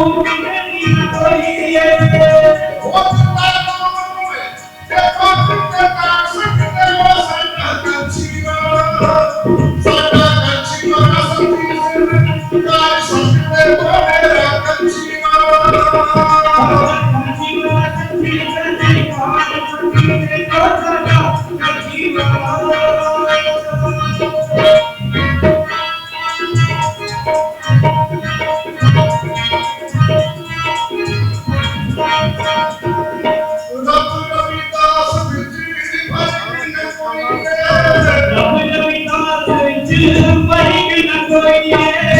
bom. ਸੱਚੇ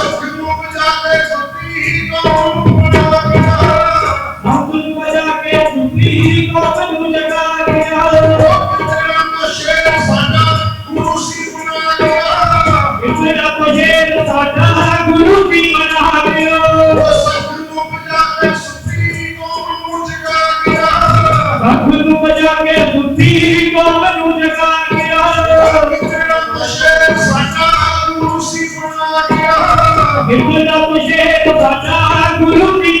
ਕੇ ਸੁਪੀ com ਨੂੰ ਜਗਾ ਗਿਆ ਇਤਨਾ ਤੁਝੇ ਸਾਡਾ ਗੁਰੂ ਵੀ ਬਣਾ ਦਿਓ ਹੱਥ ਨੂੰ ਵਜਾ ਕੇ ਸੁਪੀ ਕੋਮ ਨੂੰ ਜਗਾ ਗਿਆ ਇਤਨਾ ਤੁਝੇ ਸਾਡਾ ਗੁਰੂ ਵੀ ਬਣਾ ਦਿਓ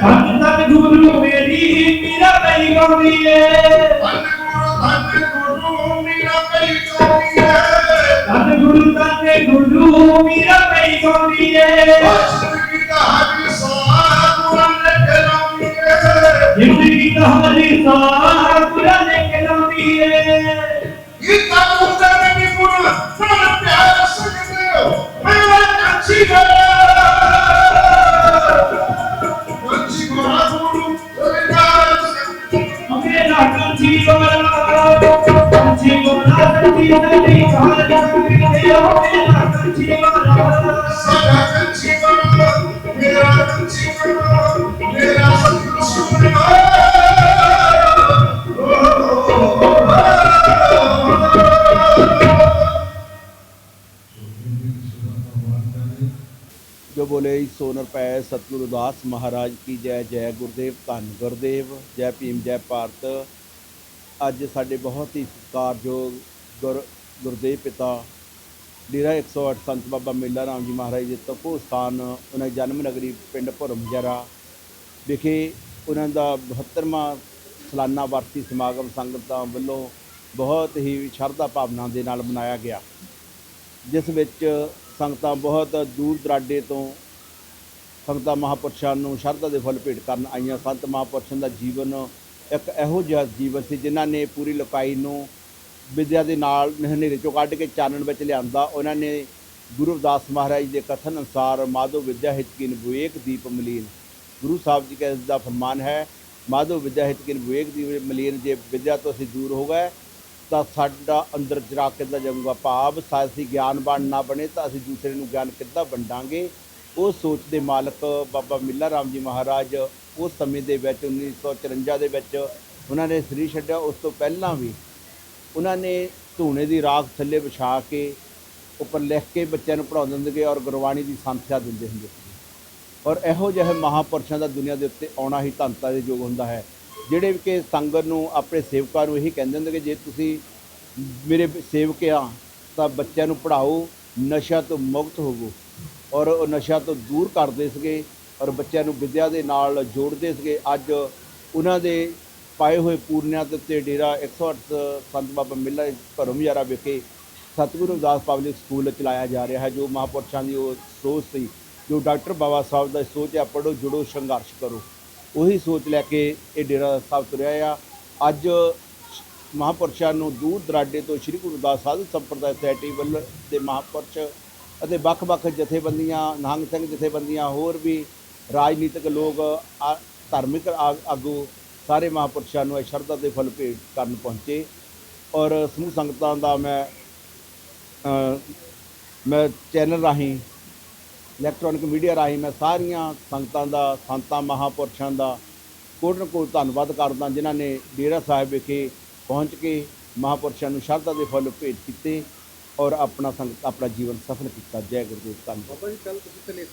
ਧੰਨ ਧੰਨ ਗੁਰੂ ਮੇਰੀ ਮੇਰਾ ਪਈ ਧੰਨ ਗੁਰੂ ਧੰਨ ਗੁਰੂ ਮੇਰਾ ਪਈ ਧੰਨ ਗੁਰੂ ਮੇਰਾ ਪਈ ਗੋਰੀਏ ਜ਼ਿੰਦਗੀ ਦਾ ਹੱਕ ਸਾਰ ਮੁਰਨ ਕੇ ਲਾਉਂਗੇ ਜ਼ਿੰਦਗੀ ਕਹਾਣੀ ਸਾਰ ਪੁਰਾ ਲੈ ਕੇ ਲਾਉਂਦੀਏ ਇਹ ਤਾਂ ਮੁੰਡਾ ਨਹੀਂ ਗੁਰੂ ਨਾ ਪਿਆਰ ਸਕਦੇ ਹੋ ਮੇਰਾ ਕੱਚੀ ਕੱਚੀ ਜੋ ਬੋਲੇ ਸੋ ਨਰਪੈ ਸਤਿਗੁਰੂ ਦਾਸ ਮਹਾਰਾਜ ਕੀ ਜੈ ਜੈ ਗੁਰਦੇਵ, ਧੰਨ ਗੁਰਦੇਵ, ਜੈ ਭੀਮ, ਜੈ ਭਾਰਤ। ਅੱਜ ਸਾਡੇ ਬਹੁਤ ਹੀ ਸਤਿਕਾਰਯੋਗ ਗੁਰ ਗੁਰਦੇਵ ਪਿਤਾ, ਡੇਰਾ 108 ਸੰਤ ਬਾਬਾ ਮੇਲਾ ਰਾਮ ਜੀ ਮਹਾਰਾਜ ਦੇ ਤਪੋ ਸਥਾਨ, ਉਹਨਾਂ ਦੀ ਜਨਮ ਨਗਰੀ ਪਿੰਡ ਭਰਮਜ਼ਾਰਾ ਵਿਖੇ ਉਹਨਾਂ ਦਾ 72ਵਾਂ ਸਾਲਾਨਾ ਵਰਤੀ ਸਮਾਗਮ ਸੰਗਤਾਂ ਵੱਲੋਂ ਬਹੁਤ ਹੀ ਸ਼ਰਧਾ ਭਾਵਨਾ ਦੇ ਨਾਲ ਮਨਾਇਆ ਗਿਆ, ਜਿਸ ਵਿੱਚ ਸੰਗਤਾਂ ਬਹੁਤ ਦੂਰ ਦਰਾਡੇ ਤੋਂ ਸੰਗਤਾਂ ਮਹਾਪੁਰਸ਼ਾਂ ਨੂੰ ਸ਼ਰਧਾ ਦੇ ਫੁੱਲ ਭੇਟ ਕਰਨ ਆਈਆਂ। ਸੰਤ ਮਹਾਪੁਰਸ਼ਾਂ ਦਾ ਜੀਵਨ ਇੱਕ ਇਹੋ ਜਿਹਾ ਜੀਵਨ ਸੀ ਜਿਨ੍ਹਾਂ ਨੇ ਪੂਰੀ ਲੋਕਾਈ ਨੂੰ ਵਿਦਿਆ ਦੇ ਨਾਲ ਹਨੇਰੇ ਚੋਂ ਕੱਢ ਕੇ ਚਾਨਣ ਵਿੱਚ ਲਿਆਂਦਾ। ਉਹਨਾਂ ਨੇ ਗੁਰੂ ਰਵਿਦਾਸ ਮਹਾਰਾਜ ਦੇ ਕਥਨ ਅਨੁਸਾਰ ਮਾਧੋ ਵਿਦਿਆ ਹਿਤਕਿਨ ਵਿਵੇਕ ਦੀਪ ਮਲੀਨ। ਗੁਰੂ ਸਾਹਿਬ ਜੀ ਕਾ ਦਾ ਫਰਮਾਨ ਹੈ ਮਾਧੋ ਵਿਦਿਆ ਹਿਤਕਿਨ ਵਿਵੇਕ ਦੀਪ ਮਲੀਨ, ਜੇ ਵਿਦਿਆ ਤੋਂ ਅਸੀਂ ਦੂਰ ਹੋ ਗਏ, ਤਾਂ ਸਾਡਾ ਅੰਦਰ ਜਰਾ ਕਿੱਦਾਂ ਜਾਊਗਾ ਭਾਵ ਸਾ- ਅਸੀਂ ਗਿਆਨਵਾਨ ਨਾ ਬਣੇ ਤਾਂ ਅਸੀਂ ਦੂਸਰੇ ਨੂੰ ਗਿਆਨ ਕਿੱਦਾਂ ਵੰਡਾਂਗੇ? ਉਹ ਸੋਚ ਦੇ ਮਾਲਕ ਬਾਬਾ ਮਿੱਲਾ ਰਾਮ ਜੀ ਮਹਾਰਾਜ ਉਸ ਸਮੇਂ ਦੇ ਵਿੱਚ 1954 ਦੇ ਵਿੱਚ ਉਹਨਾਂ ਨੇ ਸ੍ਰੀ ਛੱਡਿਆ। ਉਸ ਤੋਂ ਪਹਿਲਾਂ ਵੀ ਉਹਨਾਂ ਨੇ ਧੂਣੇ ਦੀ ਰਾਖ ਥੱਲੇ ਵਿਛਾ ਕੇ ਉੱਪਰ ਲਿਖ ਕੇ ਬੱਚਿਆਂ ਨੂੰ ਪੜ੍ਹਾਉਂਦੇ ਹੁੰਦੇ ਔਰ ਗੁਰਬਾਣੀ ਦੀ ਸੰਥਿਆ ਦਿੰਦੇ ਹੁੰਦੇ ਔਰ ਇਹੋ ਜਿਹੇ ਮਹਾਪੁਰਸ਼ਾਂ ਦਾ ਦੁਨੀਆ ਦੇ ਉੱਤੇ ਆਉਣਾ ਹੀ ਧੰਤਾ ਦੇ ਯੋਗ ਹੁੰਦਾ ਹੈ। ਜਿਹੜੇ ਕਿ ਸੰਗਤ ਨੂੰ, ਆਪਣੇ ਸੇਵਕਾਂ ਨੂੰ ਇਹੀ ਕਹਿੰਦੇ ਹੁੰਦੇ ਕਿ ਜੇ ਤੁਸੀਂ ਮੇਰੇ ਸੇਵਕ ਆ, ਤਾਂ ਬੱਚਿਆਂ ਨੂੰ ਪੜ੍ਹਾਓ ਨਸ਼ਾ ਤੋਂ ਮੁਕਤ ਹੋਵੋ। ਔਰ ਉਹ ਨਸ਼ਾ ਤੋਂ ਦੂਰ ਕਰਦੇ ਸੀਗੇ, ਔਰ ਬੱਚਿਆਂ ਨੂੰ ਵਿਦਿਆ ਦੇ ਨਾਲ ਜੋੜਦੇ ਸੀਗੇ। ਅੱਜ ਉਹਨਾਂ ਦੇ ਪਾਏ ਹੋਏ ਪੂਰਨਿਆਂ ਦੇ ਉੱਤੇ ਡੇਰਾ 108 ਸੰਤ ਬਾਬਾ ਮਿੱਲਾ ਘਰੋਂ ਯਾਰਾ ਵਿਖੇ ਸਤਿਗੁਰੂ ਰਵਿਦਾਸ ਪਬਲਿਕ ਸਕੂਲ ਚਲਾਇਆ ਜਾ ਰਿਹਾ ਹੈ, ਜੋ ਮਹਾਂਪੁਰਸ਼ਾਂ ਦੀ ਉਹ ਸੋਚ ਸੀ, ਜੋ ਡਾਕਟਰ ਬਾਬਾ ਸਾਹਿਬ ਦਾ ਸੋਚ ਹੈ ਪੜੋ ਜੁੜੋ, ਸੰਘਰਸ਼ ਕਰੋ। ਉਹੀ ਸੋਚ ਲੈ ਕੇ ਇਹ ਡੇਰਾ ਸਾਹਿਬ ਤੁਰਿਆ ਆ। ਅੱਜ ਮਹਾਂਪੁਰਸ਼ਾਂ ਨੂੰ ਦੂਰ ਦਰਾਡੇ ਤੋਂ ਸ੍ਰੀ ਗੁਰੂ ਦਾਸ ਸਾਧੂ ਸੰਪਰਦਾਇ ਸੋਸਾਇਟੀ ਵੱਲ ਦੇ ਮਹਾਂਪੁਰਸ਼ ਅਤੇ ਵੱਖ-ਵੱਖ ਜਥੇਬੰਦੀਆਂ ਨਿਹੰਗ ਸਿੰਘ ਜਥੇਬੰਦੀਆਂ, ਹੋਰ ਵੀ ਰਾਜਨੀਤਿਕ ਲੋਕ, ਆ- ਧਾਰਮਿਕ ਆ- ਆਗੂ ਸਾਰੇ ਮਹਾਂਪੁਰਸ਼ਾਂ ਨੂੰ ਇਹ ਸ਼ਰਧਾ ਦੇ ਫਲ ਭੇਟ ਕਰਨ ਪਹੁੰਚੇ ਔਰ ਸਮੂਹ ਸੰਗਤਾਂ ਦਾ ਮੈਂ ਮੈਂ ਚੈਨਲ ਰਾਹੀਂ, ਇਲੈਕਟ੍ਰੋਨਿਕ ਮੀਡੀਆ ਰਾਹੀਂ ਮੈਂ ਸਾਰੀਆਂ ਸੰਗਤਾਂ ਦਾ, ਸੰਤਾਂ, ਮਹਾਂਪੁਰਸ਼ਾਂ ਦਾ ਕੋਟਨ ਕੋਟ ਧੰਨਵਾਦ ਕਰਦਾ ਜਿਨ੍ਹਾਂ ਨੇ ਡੇਰਾ ਸਾਹਿਬ ਵਿਖੇ ਪਹੁੰਚ ਕੇ ਮਹਾਂਪੁਰਸ਼ਾਂ ਨੂੰ ਸ਼ਰਧਾ ਦੇ ਫੁੱਲ ਭੇਟ ਕੀਤੇ ਔਰ ਆਪਣਾ ਸੰਗਤ ਆਪਣਾ ਜੀਵਨ ਸਫਲ ਕੀਤਾ। ਜੈ ਗੁਰੂ ਧੰਨਵਾਦ। ਜੀ ਕੱਲ